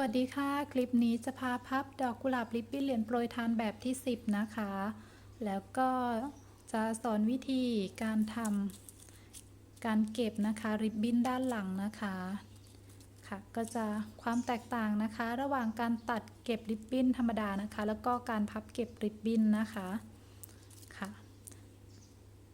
วัสดีค่ะ คลิปนี้จะพาพับดอกกุหลาบริบบิ้นเหรียญโปรยทานแบบที่ 10 นะคะ แล้วก็จะสอนวิธีการทำการเก็บนะคะริบบิ้นด้านหลังนะคะค่ะก็จะความแตกต่างนะคะ ระหว่างการตัดเก็บริบบิ้นธรรมดานะคะ แล้วก็การพับเก็บริบบิ้นนะคะค่ะ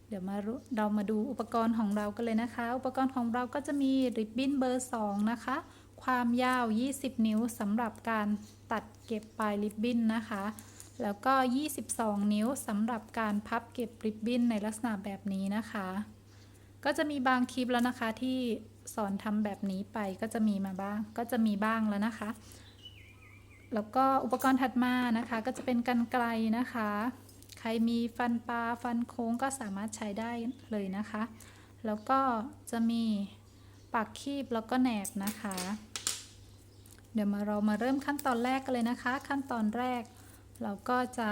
เดี๋ยวมาเรามาดูอุปกรณ์ของเรากันเลยนะคะ อุปกรณ์ของเราก็จะมีริบบิ้นเบอร์ 2 นะคะ ความยาว 20 นิ้วสำหรับการตัดเก็บปลายริบบิ้นนะคะ แล้วก็ 22 นิ้วสำหรับการพับเก็บริบบิ้นในลักษณะแบบนี้นะคะ ก็จะมีบางคลิปแล้วนะคะที่สอนทำแบบนี้ไปก็จะมีมาบ้าง ก็จะมีบ้างแล้วนะคะ แล้วก็อุปกรณ์ถัดมานะคะ ก็จะเป็นกันไกลนะคะ ใครมีฟันปลาฟันโค้งก็สามารถใช้ได้เลยนะคะ แล้วก็จะมีปากคีบแล้วก็แหนบนะคะ เดี๋ยวมาเรามาเริ่มขั้นตอนแรกกันเลยนะคะ ขั้นตอนแรก เราก็จะ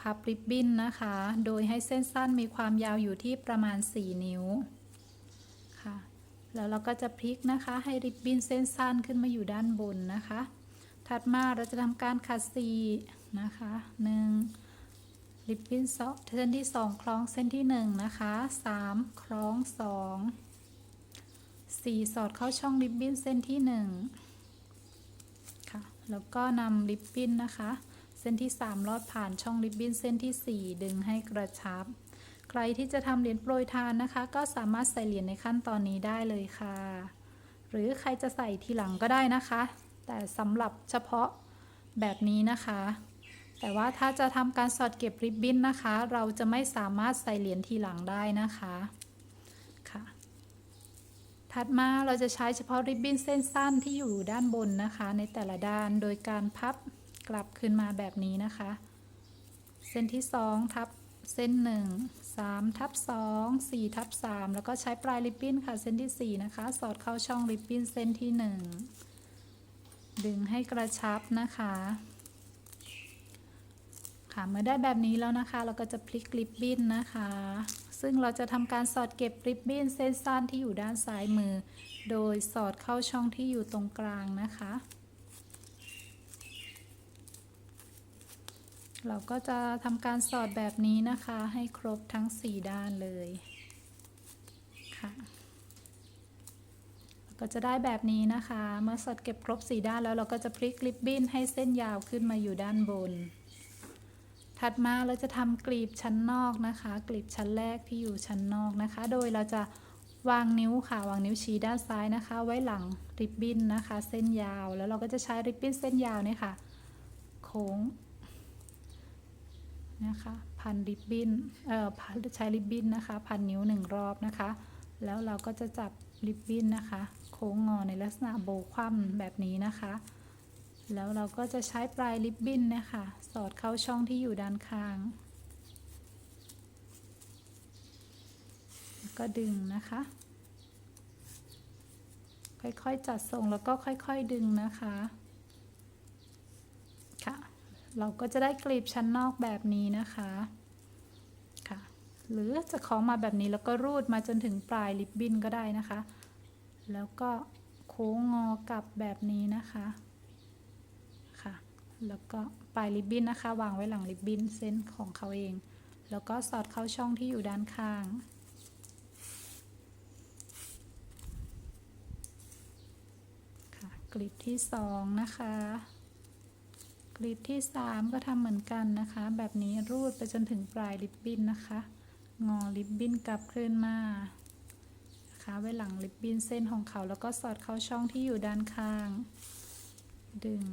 พับริบบิ้นนะคะ โดยให้เส้นสั้นมีความยาวอยู่ที่ประมาณ 4 นิ้วค่ะ แล้วเราก็จะพลิกนะคะ ให้ริบบิ้นเส้นสั้นขึ้นมาอยู่ด้านบนนะคะ ถัดมาเราจะทำการขัดสีนะคะหนึ่งริบบิ้นเส้นที่ 2 คล้องเส้นที่ 1 นะคะ 3 คล้อง 2 4 สอดเข้าช่องริบบิ้นเส้นที่1ค่ แล้วก็นำริบบิ้นนะคะ เส้นที่ 3 ลอดผ่านช่องริบบิ้นเส้นที่ 4 ดึงให้กระชับ ใครที่จะทำเหรียญโปรยทานนะคะ ก็สามารถใส่เหรียญในขั้นตอนนี้ได้เลยค่ะ หรือใครจะใส่ทีหลังก็ได้นะคะ แต่สำหรับเฉพาะแบบนี้นะคะ แต่ว่าถ้าจะทำการสอดเก็บริบบิ้นนะคะ เราจะไม่สามารถใส่เหรียญทีหลังได้นะคะค่ะ ถัดมาเราจะใช้เฉพาะริบบิ้นเส้นสั้นที่อยู่ด้านบนนะคะ ในแต่ละด้านโดยการพับกลับขึ้นมาแบบนี้นะคะ เส้นที่ 2 ทับเส้น 1 3 ทับ 2 4 ทับ 3 แล้วก็ใช้ปลายริบบิ้นค่ะเส้นที่ 4 นะคะ สอดเข้าช่องริบบิ้นเส้นที่ 1 ดึงให้กระชับนะคะค่ะเมื่อได้แบบนี้แล้วนะคะ เราก็จะพลิกริบบิ้นนะคะ ซึ่งเราจะทำการสอดเก็บริบบิ้นเส้นสั้นที่อยู่ด้านซ้ายมือ โดยสอดเข้าช่องที่อยู่ตรงกลางนะคะ เราก็จะทำการสอดแบบนี้นะคะ ให้ครบทั้ง 4 ด้านเลยค่ะก็จะได้แบบนี้นะคะ เมื่อสอดเก็บครบ 4 ด้านแล้วเราก็จะพลิกริบบิ้นให้เส้นยาวขึ้นมาอยู่ด้านบน ถัดมาเราจะทำกลีบชั้นนอกนะคะ กลีบชั้นแรกที่อยู่ชั้นนอกนะคะ โดยเราจะวางนิ้วค่ะ วางนิ้วชี้ด้านซ้ายนะคะ ไว้หลังริบบิ้นนะคะ เส้นยาว แล้วเราก็จะใช้ริบบิ้นเส้นยาวเนี่ยค่ะ โค้งนะคะ พันริบบิ้น เอ่อใช้ริบบิ้นนะคะ พันนิ้วหนึ่งรอบนะคะ แล้วเราก็จะจับริบบิ้นนะคะ โค้งงอในลักษณะโบว์คว่ำแบบนี้นะคะ แล้วเราก็จะใช้ปลายริบบิ้นนะคะ สอดเข้าช่องที่อยู่ด้านข้างแล้วก็ดึงนะคะ ค่อยๆจัดทรงแล้วก็ค่อยๆดึงนะคะค่ะ เราก็จะได้กลีบชั้นนอกแบบนี้นะคะค่ะ หรือจะคล้องมาแบบนี้แล้วก็รูดมาจนถึงปลายริบบิ้นก็ได้นะคะ แล้วก็โค้งงอกลับแบบนี้นะคะ แล้วก็ปลายริบบิ้นนะคะ วางไว้หลังริบบิ้นเส้นของเขาเอง แล้วก็สอดเข้าช่องที่อยู่ด้านข้าง ค่ะกลีบที่สองนะคะกลีบที่3ก็ทำเหมือนกันนะคะ แบบนี้รูดไปจนถึงปลายริบบิ้นนะคะ งอริบบิ้นกลับขึ้นมาคะไว้หลังริบบิ้นเส้นของเขาแล้วก็สอดเข้าช่องที่อยู่ด้านข้าง ดึง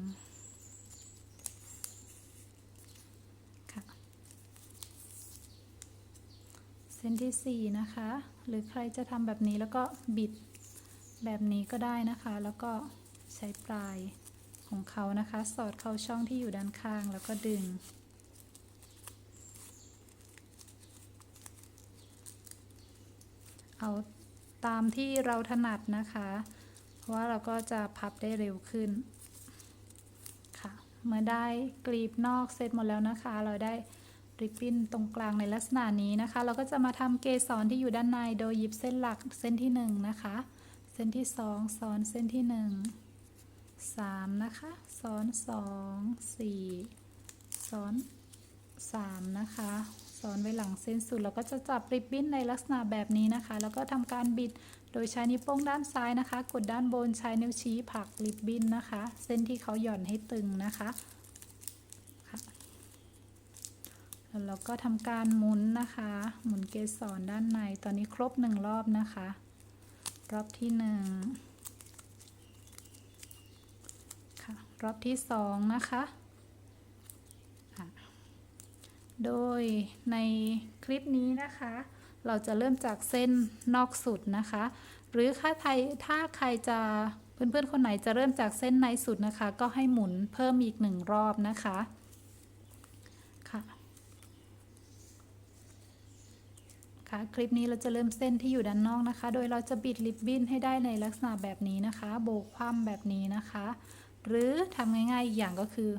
ค่ะเส้ นที่ 4 นะคะ หรือใครจะทำแบบนี้แล้วก็บิดแบบนี้ก็ได้นะคะ แล้วก็ใช้ปลายของเขานะคะ สอดเข้าช่องที่อยู่ด้านข้างแล้วก็ดึง เอาตามที่เราถนัดนะคะ เพราะว่าเราก็จะพับได้เร็วขึ้น ค่ะ เมื่อได้กลีบนอกเสร็จหมดแล้วนะคะ เราได้ ริบบิ้นตรงกลางในลักษณะนี้นะคะ เราก็จะมาทำเกสรที่อยู่ด้านในโดยหยิบเส้นหลักเส้นที่1นะคะ เส้นที่2ซ้อนเส้นที่1สามนะคะซ้อนสองสี่ซ้อนสามนะคะซ้อนไว้หลังเส้นสุดเราก็จะจับริบบิ้นในลักษณะแบบนี้นะคะ แล้วก็ทำการบิดโดยใช้นิ้วโป้งด้านซ้ายนะคะ กดด้านบนใช้นิ้วชี้ผลักริบบิ้นนะคะ เส้นที่เขาหย่อนให้ตึงนะคะ แล้วเราก็ทำการหมุนนะคะ หมุนเกสรด้านใน ตอนนี้ครบหนึ่งรอบนะคะ รอบที่หนึ่งค่ะ รอบที่สองนะคะโดยในคลิปนี้นะคะ เราจะเริ่มจากเส้นนอกสุดนะคะ หรือถ้าใครถ้าใครจะเพื่อนๆคนไหนจะเริ่มจากเส้นในสุดนะคะ ก็ให้หมุนเพิ่มอีกหนึ่งรอบนะคะ ค่ะคลิปนี้เราจะเริ่มเส้นที่อยู่ด้านนอกนะคะ โดยเราจะบิดริบบิ้นให้ได้ในลักษณะแบบนี้นะคะ โบกคว่ำแบบนี้นะคะ หรือทำง่ายๆอีกอย่างก็คือ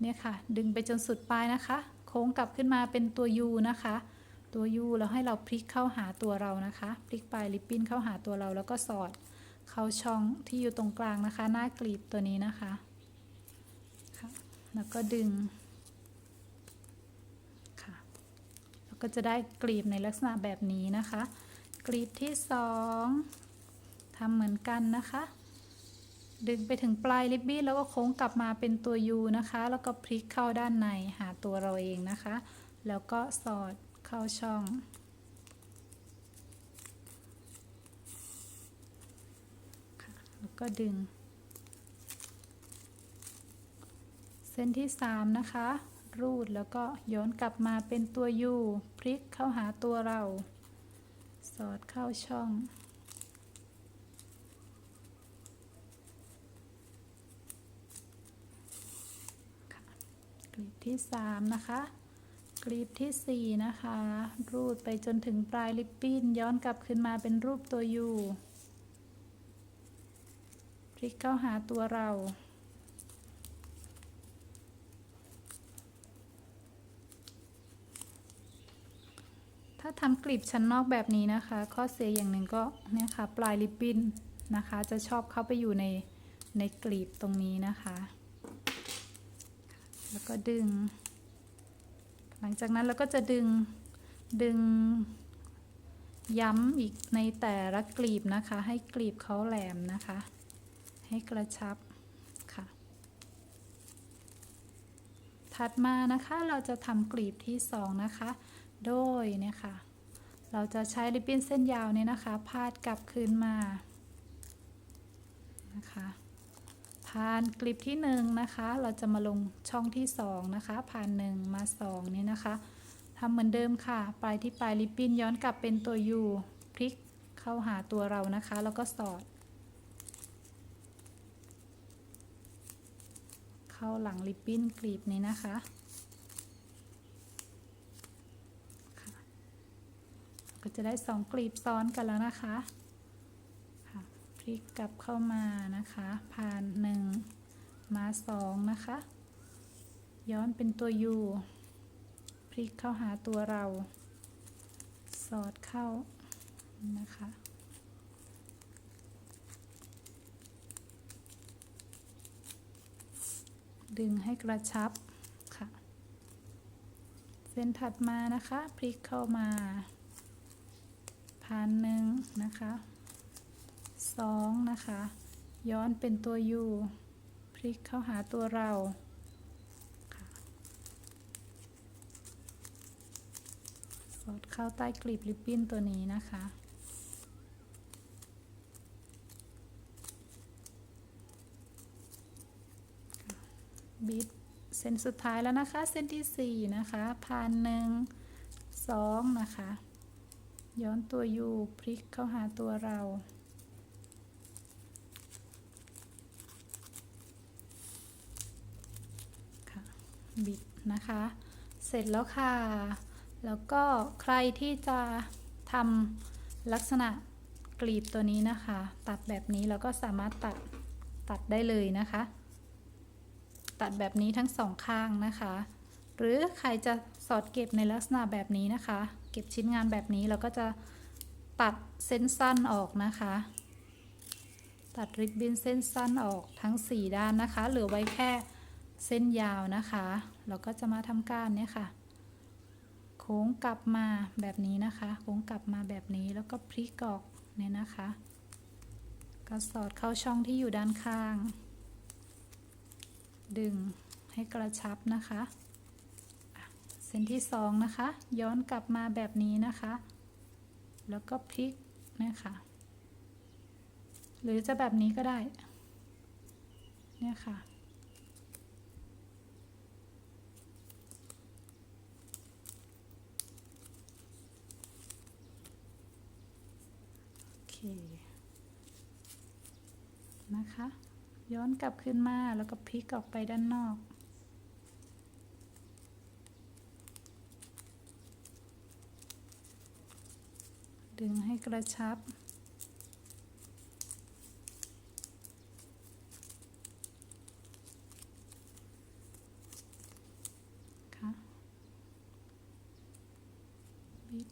เนี่ยค่ะ ดึงไปจนสุดปลายนะคะ โค้งกลับขึ้นมาเป็นตัว U นะคะ ตัว U แล้วให้เราพลิกเข้าหาตัวเรานะคะ พลิกปลายริบบิ้นเข้าหาตัวเราแล้วก็สอด เข้าช่องที่อยู่ตรงกลางนะคะ หน้ากลีบตัวนี้นะคะค่ะแล้วก็ดึงค่ะ แล้ว ก็จะได้กลีบในลักษณะแบบนี้นะคะ กลีบที่สองทำเหมือนกันนะคะ ดึงไปถึงปลายริบบิ้นแล้วก็โค้งกลับมาเป็นตัว U นะคะ แล้วก็พลิกเข้าด้านในหาตัวเราเองนะคะ แล้วก็สอดเข้าช่องแล้วก็ดึง เส้นที่สามนะคะ รูดแล้วก็ย้อนกลับมาเป็นตัว U พลิกเข้าหาตัวเรา สอดเข้าช่อง กลีบที่สามนะคะ กลีบที่สี่นะคะ รูดไปจนถึงปลายลิปปิ้น ย้อนกลับขึ้นมาเป็นรูปตัวยูพลิกเข้าหาตัวเรา ทำกลีบชั้นนอกแบบนี้นะคะ ข้อเสียอย่างหนึ่งก็เนี่ยค่ะปลายลิปปิ้นนะคะ จะชอบเข้าไปอยู่ในในกลีบตรงนี้นะคะ แล้วก็ดึง หลังจากนั้นเราก็จะดึงดึงย้ำอีกในแต่ละกลีบนะคะ ให้กลีบเขาแหลมนะคะ ให้กระชับค่ะ ถัดมานะคะเราจะทำกลีบที่สองนะคะ โดยเนี่ยค่ะ เราจะใช้ริบบิ้นเส้นยาวนี่ยนะคะ พาดกลับคืนมานะคะผ่านกลีบที่หนึ่งนะคะ เราจะมาลงช่องที่สองนะคะ ผ่านหนึ่งมาสองนี่นะคะทำเหมือนเดิมค่ะ ปลายที่ปลายริบบิ้นย้อนกลับเป็นตัว U พลิกเข้าหาตัวเรานะคะ แล้วก็สอด เข้าหลังริบบิ้นกลีบนี้นะคะ ก็จะได้สองกลีบซ้อนกันแล้วนะคะค่ะพลิกกลับเข้ามานะคะผ่านหนึ่งมาสองนะคะ ย้อนเป็นตัว U พลิกเข้าหาตัวเรา สอดเข้านะคะดึงให้กระชับค่ะ เส้นถัดมานะคะ พลิกเข้ามา ผ่านหนึ่งนะคะสองนะคะ ย้อนเป็นตัว U พลิกเข้าหาตัวเราสอดเข้าใต้กลีบริบบิ้นตัวนี้นะคะบิดเส้นสุดท้ายแล้วนะคะ เส้นที่สี่นะคะผ่านหนึ่งสองนะคะ ย้อนตัว U พลิกเข้าหาตัวเรา ค่ะ บิดนะคะ เสร็จแล้วค่ะ แล้วก็ใครที่จะทำลักษณะกลีบตัวนี้นะคะ ตัดแบบนี้แล้วก็สามารถตัดตัดได้เลยนะคะ ตัดแบบนี้ทั้งสองข้างนะคะ หรือใครจะสอดเก็บในลักษณะแบบนี้นะคะ ก็บชิ้นงานแบบนี้เราก็จะตัดเส้นสั้นออกนะคะ ตัดริบบิ้นเส้นสั้นออกทั้ง 4 ด้านนะคะเหลือไว้แค่เส้นยาวนะคะ เราก็จะมาทำการเนี่ยค่ะ โค้งกลับมาแบบนี้นะคะ โค้งกลับมาแบบนี้แล้วก็พลิกออกเนี่ยนะคะก็สอดเข้าช่องที่อยู่ด้านข้าง ดึงให้กระชับนะคะ เส้นที่สองนะคะ ย้อนกลับมาแบบนี้นะคะ แล้วก็พลิกนะคะหรือจะแบบนี้ก็ได้ เนี่ยค่ะ โอเค นะคะ ย้อนกลับขึ้นมาแล้วก็พลิกออกไปด้านนอก ดึงให้กระชับ ค่ะบิด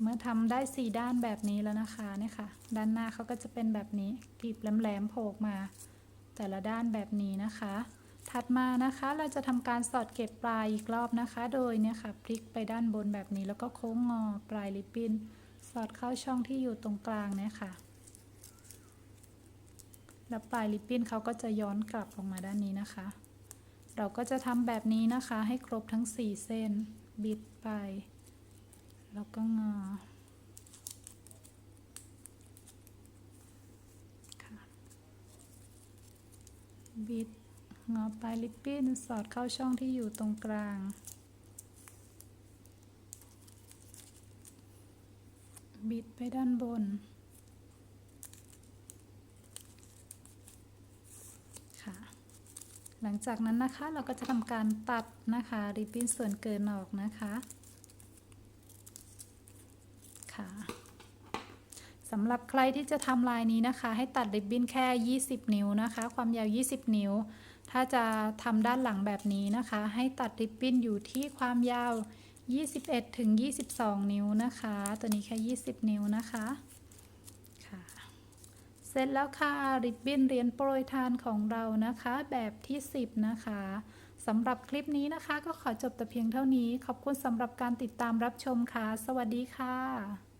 เมื่อทำได้สี่ด้านแบบนี้แล้วนะคะเนี่ยค่ะ ด้านหน้าเขาก็จะเป็นแบบนี้กลีบแหลมๆโผล่มา แต่ละด้านแบบนี้นะคะ ถัดมานะคะเราจะทำการสอดเก็บปลายอีกรอบนะคะ โดยเนี่ยค่ะพลิกไปด้านบนแบบนี้แล้วก็โค้งงอปลายริบบิ้น สอดเข้าช่องที่อยู่ตรงกลางเนี่ยค่ะ แล้วปลายริบบิ้นเขาก็จะย้อนกลับออกมาด้านนี้นะคะ เราก็จะทำแบบนี้นะคะให้ครบทั้ง 4 เส้น บิดไป แล้วก็งอ บิดงอปลายลิปปิ้นสอดเข้าช่องที่อยู่ตรงกลาง บิดไปด้านบน ค่ะ หลังจากนั้นนะคะเราก็จะทำการตัดนะคะริบบิ้นส่วนเกินออกนะคะ ค่ะ สำหรับใครที่จะทำลายนี้นะคะ ให้ตัดริบบิ้นแค่ 20 นิ้วนะคะ ความยาว 20 นิ้ว ถ้าจะทำด้านหลังแบบนี้นะคะ ให้ตัดริบบิ้นอยู่ที่ความยาว 21ถึง22 นิ้วนะคะ ตัวนี้แค่ 20 นิ้วนะคะค่ะ เสร็จแล้วค่ะริบบิ้นเหรียญโปรยทานของเรานะคะ แบบที่ 10 นะคะสำหรับคลิปนี้นะคะ ก็ขอจบแต่เพียงเท่านี้ ขอบคุณสำหรับการติดตามรับชมค่ะ สวัสดีค่ะ